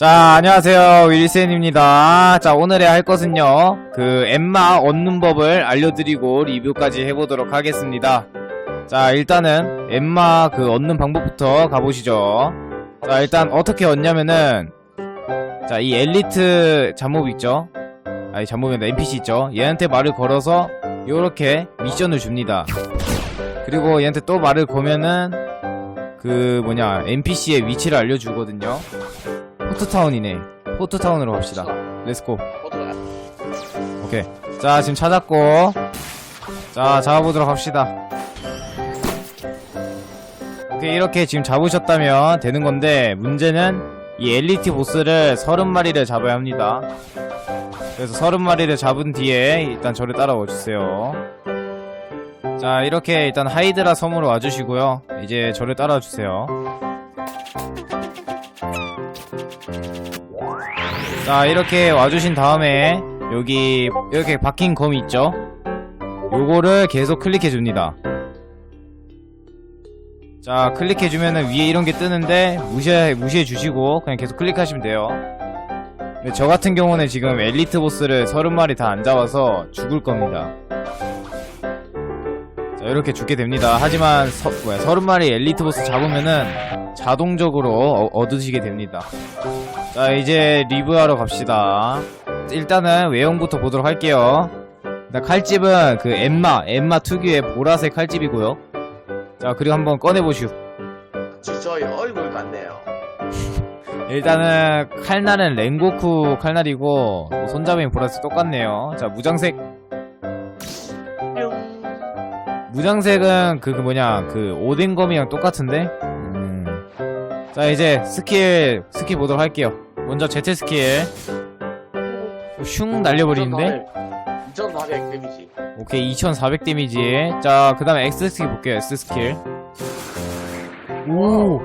자, 안녕하세요. 윌센입니다. 자, 오늘의 할 것은요, 그, 엠마 얻는 법을 알려드리고 리뷰까지 해보도록 하겠습니다. 자, 일단은, 엠마 그 얻는 방법부터 가보시죠. 자, 일단 어떻게 얻냐면은, 자, 이 엘리트 잠몹 있죠? 아니, 잠몹이 아니라 NPC 있죠? 얘한테 말을 걸어서, 요렇게 미션을 줍니다. 그리고 얘한테 또 말을 거면은, 그, 뭐냐, NPC의 위치를 알려주거든요. 포트타운이네. 포트타운으로 갑시다. 렛츠고. 오케이. 자, 지금 찾았고. 자, 잡아보도록 합시다. 오케이, 이렇게 지금 잡으셨다면 되는 건데, 문제는 이 엘리트 보스를 30마리를 잡아야 합니다. 그래서 30마리를 잡은 뒤에 일단 저를 따라와 주세요. 자, 이렇게 일단 하이드라 섬으로 와주시고요. 이제 저를 따라와 주세요. 자 이렇게 와주신 다음에 여기 이렇게 박힌 검이 있죠? 요거를 계속 클릭해 줍니다. 자 클릭해 주면은 위에 이런 게 뜨는데 무시해 무시해 주시고 그냥 계속 클릭하시면 돼요. 근데 저 같은 경우는 지금 엘리트 보스를 30마리 다 안 잡아서 죽을 겁니다. 자 이렇게 죽게 됩니다. 하지만 서, 뭐야 30마리 엘리트 보스 잡으면은 자동적으로 어- 얻으시게 됩니다 자 이제 리뷰하러 갑시다 일단은 외형부터 보도록 할게요 칼집은 그 엠마 엠마 특유의 보라색 칼집이고요 자 그리고 한번 꺼내보시오 진짜 얼굴 같네요. 일단은 칼날은 랭고쿠 칼날이고 뭐 손잡이는 보라색 똑같네요 자 무장색 뿅. 무장색은 그, 그 뭐냐 그 오뎅검이랑 똑같은데 음. 자 이제 스킬 스킬 보도록 할게요 먼저 제트 스킬 슝 날려버리는데 2400 데미지. 오케이 2400 데미지 자그 다음에 X 스킬 볼게요 X 스킬 오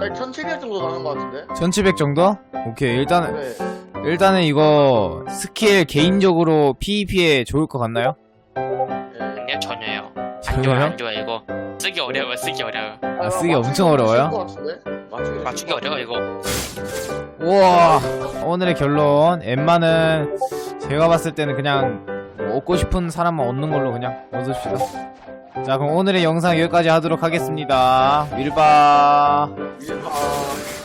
아니 1700 정도 나는 것 같은데? 1700 정도? 오케이 일단은 네. 일단은 이거 스킬 개인적으로 PVP에 좋을 것 같나요? 안? 좋아요? 안 좋아 이거? 쓰기 어려워 쓰기 어려워 아, 쓰기 엄청 어려워요? 맞추기, 맞추기 어려워 이거. 우와 오늘의 결론. 엠마는 제가 봤을 때는 그냥 뭐 얻고 싶은 사람만 얻는 걸로 그냥 얻읍시다. 자 그럼 오늘의 영상 여기까지 하도록 하겠습니다. 밀바 밀파.